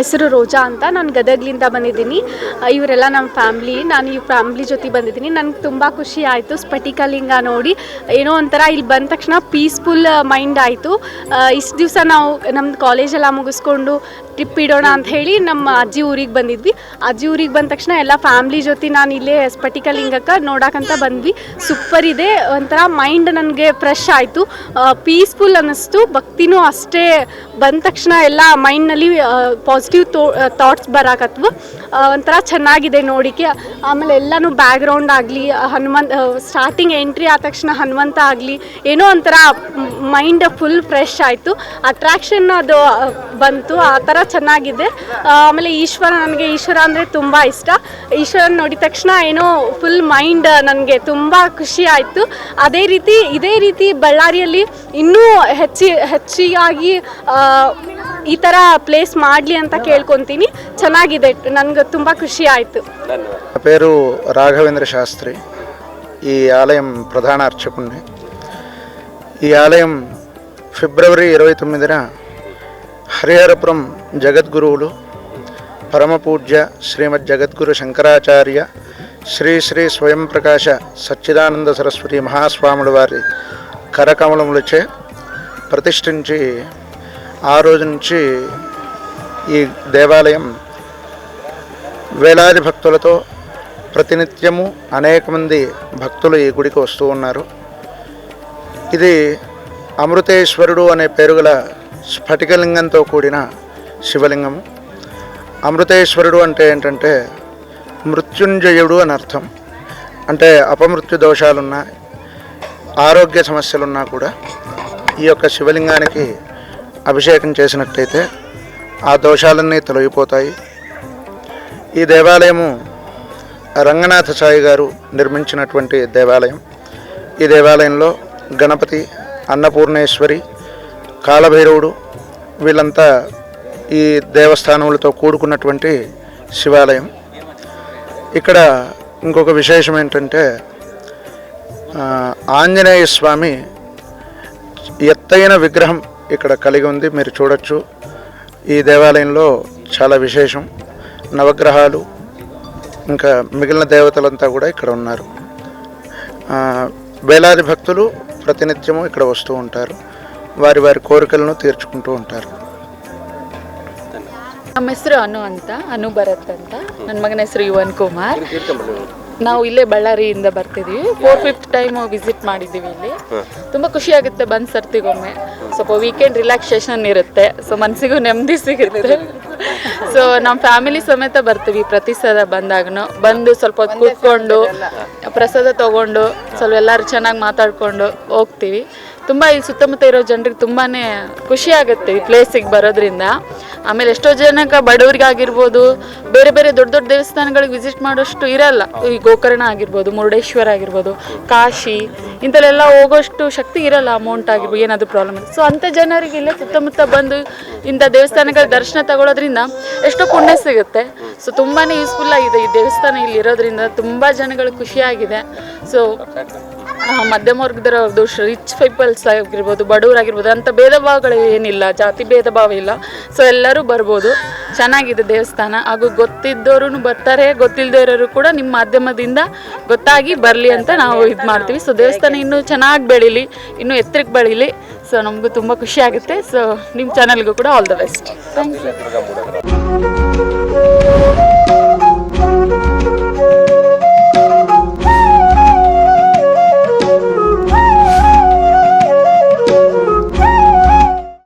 ಹೆಸರು ರೋಜಾ ಅಂತ ನಾನು ಗದಗ್ಲಿಂದ ಬಂದಿದ್ದೀನಿ. ಇವರೆಲ್ಲ ನಮ್ಮ ಫ್ಯಾಮ್ಲಿ, ನಾನು ಈ ಫ್ಯಾಮ್ಲಿ ಜೊತೆ ಬಂದಿದ್ದೀನಿ. ನನಗೆ ತುಂಬ ಖುಷಿ ಆಯಿತು ಸ್ಫಟಿಕಲಿಂಗ ನೋಡಿ. ಏನೋ ಒಂಥರ ಇಲ್ಲಿ ಬಂದ ತಕ್ಷಣ ಪೀಸ್ಫುಲ್ ಮೈಂಡ್ ಆಯಿತು. ಇಷ್ಟು ದಿವಸ ನಾವು ನಮ್ಮ ಕಾಲೇಜೆಲ್ಲ ಮುಗಿಸ್ಕೊಂಡು ಟ್ರಿಪ್ ಇಡೋಣ ಅಂತ ಹೇಳಿ ನಮ್ಮ ಅಜ್ಜಿ ಊರಿಗೆ ಬಂದಿದ್ವಿ. ಅಜ್ಜಿ ಊರಿಗೆ ಬಂದ ತಕ್ಷಣ ಎಲ್ಲ ಫ್ಯಾಮ್ಲಿ ಜೊತೆ ನಾನು ಇಲ್ಲೇ ಸ್ಫಟಿಕಲಿಂಗಕ್ಕೆ ನೋಡೋಕ್ಕಂತ ಬಂದ್ವಿ. ಸೂಪರ್ ಇದೆ. ಒಂಥರ ಮೈಂಡ್ ನನಗೆ ಫ್ರೆಶ್ ಆಯಿತು. ಪೀಸ್ಫುಲ್ ಅನ್ನಿಸ್ತು. ಭಕ್ತಿನೂ ಅಷ್ಟೇ ಬಂದ ತಕ್ಷಣ ಎಲ್ಲ ಮೈಂಡ್ನಲ್ಲಿ ಪಾಸಿಟಿವ್ ತೋ ಥಾಟ್ಸ್ ಬರಾಕತ್ವು. ಒಂಥರ ಚೆನ್ನಾಗಿದೆ ನೋಡಿಕೆ. ಆಮೇಲೆ ಎಲ್ಲನೂ ಬ್ಯಾಕ್ಗ್ರೌಂಡ್ ಆಗಲಿ ಹನುಮಂತ ಸ್ಟಾರ್ಟಿಂಗ್ ಎಂಟ್ರಿ ಆದ ತಕ್ಷಣ ಹನುಮಂತ ಆಗಲಿ, ಏನೋ ಒಂಥರ ಮೈಂಡ್ ಫುಲ್ ಫ್ರೆಶ್ ಆಯಿತು. ಅಟ್ರಾಕ್ಷನ್ ಅದು ಬಂತು. ಆ ಥರ ಚೆನ್ನಾಗಿದೆ ಆ, ಆಮೇಲೆ ಈಶ್ವರ ನನಗೆ ಈಶ್ವರ ಅಂದರೆ ತುಂಬ ಇಷ್ಟ ಈಶ್ವರನ ನೋಡಿದ ತಕ್ಷಣ ಏನೋ ಫುಲ್ ಮೈಂಡ್ ನನಗೆ ತುಂಬ ಖುಷಿ ಆಯಿತು ಅದೇ ರೀತಿ ಇದೇ ರೀತಿ ಬಳ್ಳಾರಿಯಲ್ಲಿ ಇನ್ನೂ ಹೆಚ್ಚಿ ಹೆಚ್ಚಿಗಾಗಿ ಆ, ಈ ಥರ ಪ್ಲೇಸ್ ಮಾಡಲಿ ಅಂತ ಕೇಳ್ಕೊತೀನಿ ಚೆನ್ನಾಗಿದೆ ನನಗೆ ತುಂಬ ಖುಷಿ ಆಯಿತು నా పేరు రాఘవేంద్ర శాస్త్రి ఈ ఆలయం ప్రధాన అర్చకుణ్ణి ఈ ఆలయం ఫిబ్రవరి ఇరవై తొమ్మిదిన హరిహరపురం జగద్గురువులు పరమపూజ్య శ్రీమద్ జగద్గురు శంకరాచార్య శ్రీ శ్రీ స్వయం ప్రకాశ సచ్చిదానంద సరస్వతి మహాస్వాముల వారి కరకమలములచే ప్రతిష్ఠించి ఆ రోజు నుంచి ఈ దేవాలయం వేలాది భక్తులతో ప్రతినిత్యము అనేక మంది భక్తులు ఈ గుడికి వస్తూ ఉన్నారు. ఇది అమృతేశ్వరుడు అనే పేరు గల స్ఫటికలింగంతో కూడిన శివలింగము. అమృతేశ్వరుడు అంటే ఏంటంటే మృత్యుంజయుడు అని అర్థం. అంటే అపమృత్యు దోషాలున్నా ఆరోగ్య సమస్యలున్నా కూడా ఈ యొక్క శివలింగానికి అభిషేకం చేసినట్టయితే ఆ దోషాలన్నీ తొలగిపోతాయి. ఈ దేవాలయము రంగనాథ సాయి గారు నిర్మించినటువంటి దేవాలయం. ఈ దేవాలయంలో గణపతి అన్నపూర్ణేశ్వరి కాలభైరవుడు వీళ్ళంతా ఈ దేవస్థానములతో కూడుకున్నటువంటి శివాలయం. ఇక్కడ ఇంకొక విశేషం ఏంటంటే ఆంజనేయ స్వామి ఎత్తైన విగ్రహం ఇక్కడ కలిగి ఉంది. మీరు చూడొచ్చు. ఈ దేవాలయంలో చాలా విశేషం. నవగ్రహాలు ఇంకా మిగిలిన దేవతలంతా కూడా ఇక్కడ ఉన్నారు. వేలాది భక్తులు ప్రతినిత్యము ఇక్కడ వస్తూ ఉంటారు. వారి వారి కోరికలను తీర్చుకుంటూ ఉంటారు ನಮ್ಮ ಹೆಸರು ಅನು ಅಂತ ಅನು ಭರತ್ ಅಂತ ನನ್ನ ಮಗನ ಹೆಸರು ಯುವನ್ ಕುಮಾರ್ ನಾವು ಇಲ್ಲೇ ಬಳ್ಳಾರಿಯಿಂದ ಬರ್ತಿದೀವಿ ಫೋರ್ ಫಿಫ್ತ್ ಟೈಮ್ ವಿಸಿಟ್ ಮಾಡಿದ್ದೀವಿ ಇಲ್ಲಿ ತುಂಬ ಖುಷಿ ಆಗುತ್ತೆ ಬಂದ್ ಸರ್ತಿಗೊಮ್ಮೆ ಸ್ವಲ್ಪ ವೀಕೆಂಡ್ ರಿಲ್ಯಾಕ್ಸೇಷನ್ ಇರುತ್ತೆ ಸೊ ಮನಸ್ಸಿಗೂ ನೆಮ್ಮದಿ ಸಿಗುತ್ತೆ ಸೊ ನಮ್ಮ ಫ್ಯಾಮಿಲಿ ಸಮೇತ ಬರ್ತೀವಿ ಪ್ರತಿ ಸಲ ಬಂದಾಗನು ಬಂದು ಸ್ವಲ್ಪ ಹೊತ್ತು ಕೂತ್ಕೊಂಡು ಪ್ರಸಾದ ತಗೊಂಡು ಸ್ವಲ್ಪ ಎಲ್ಲರೂ ಚೆನ್ನಾಗಿ ಮಾತಾಡ್ಕೊಂಡು ಹೋಗ್ತೀವಿ ತುಂಬ ಇಲ್ಲಿ ಸುತ್ತಮುತ್ತ ಇರೋ ಜನರಿಗೆ ತುಂಬಾ ಖುಷಿ ಆಗುತ್ತೆ ಈ ಪ್ಲೇಸಿಗೆ ಬರೋದ್ರಿಂದ. ಆಮೇಲೆ ಎಷ್ಟೋ ಜನಕ್ಕೆ ಬಡವರಿಗಾಗಿರ್ಬೋದು, ಬೇರೆ ಬೇರೆ ದೊಡ್ಡ ದೊಡ್ಡ ದೇವಸ್ಥಾನಗಳಿಗೆ ವಿಸಿಟ್ ಮಾಡೋಷ್ಟು ಇರಲ್ಲ. ಈ ಗೋಕರ್ಣ ಆಗಿರ್ಬೋದು, ಮುರುಡೇಶ್ವರ ಆಗಿರ್ಬೋದು, ಕಾಶಿ, ಇಂಥಲ್ಲೆಲ್ಲ ಹೋಗೋಷ್ಟು ಶಕ್ತಿ ಇರಲ್ಲ ಅಮೌಂಟ್ ಆಗಿರ್ಬೋದು, ಏನಾದರೂ ಪ್ರಾಬ್ಲಮ್ ಸೊ ಅಂಥ ಜನರಿಗೆ ಇಲ್ಲೇ ಸುತ್ತಮುತ್ತ ಬಂದು ಇಂಥ ದೇವಸ್ಥಾನಗಳ ದರ್ಶನ ತಗೊಳ್ಳೋದ್ರಿಂದ ಎಷ್ಟೋ ಪುಣ್ಯ ಸಿಗುತ್ತೆ. ಸೊ ತುಂಬಾ ಯೂಸ್ಫುಲ್ ಆಗಿದೆ ಈ ದೇವಸ್ಥಾನ ಇಲ್ಲಿ ಇರೋದ್ರಿಂದ. ತುಂಬ ಜನಗಳು ಖುಷಿಯಾಗಿದೆ. ಸೊ ಮಧ್ಯಮ ವರ್ಗದವ್ರದ್ದು ರಿಚ್ ಪೀಪಲ್ಸ್ ಆಗಿರ್ಬೋದು ಬಡವರಾಗಿರ್ಬೋದು ಅಂತ ಭೇದ ಭಾವಗಳು ಏನಿಲ್ಲ, ಜಾತಿ ಭೇದ ಭಾವ ಇಲ್ಲ. ಸೊ ಎಲ್ಲರೂ ಬರ್ಬೋದು. ಚೆನ್ನಾಗಿದೆ ದೇವಸ್ಥಾನ. ಹಾಗೂ ಗೊತ್ತಿದ್ದವರು ಬರ್ತಾರೆ ಗೊತ್ತಿಲ್ಲದವರು ಕೂಡ ನಿಮ್ಮ ಮಾಧ್ಯಮದಿಂದ ಗೊತ್ತಾಗಿ ಬರಲಿ ಅಂತ ನಾವು ಇದು ಮಾಡ್ತೀವಿ. ಸೊ ದೇವಸ್ಥಾನ ಇನ್ನೂ ಚೆನ್ನಾಗಿ ಬೆಳೀಲಿ, ಇನ್ನೂ ಎತ್ತರಕ್ಕೆ ಬೆಳೀಲಿ. ಸೊ ನಮಗೂ ತುಂಬ ಖುಷಿ ಆಗುತ್ತೆ. ಸೊ ನಿಮ್ಮ ಚಾನಲ್ಗೂ ಕೂಡ all the best thank you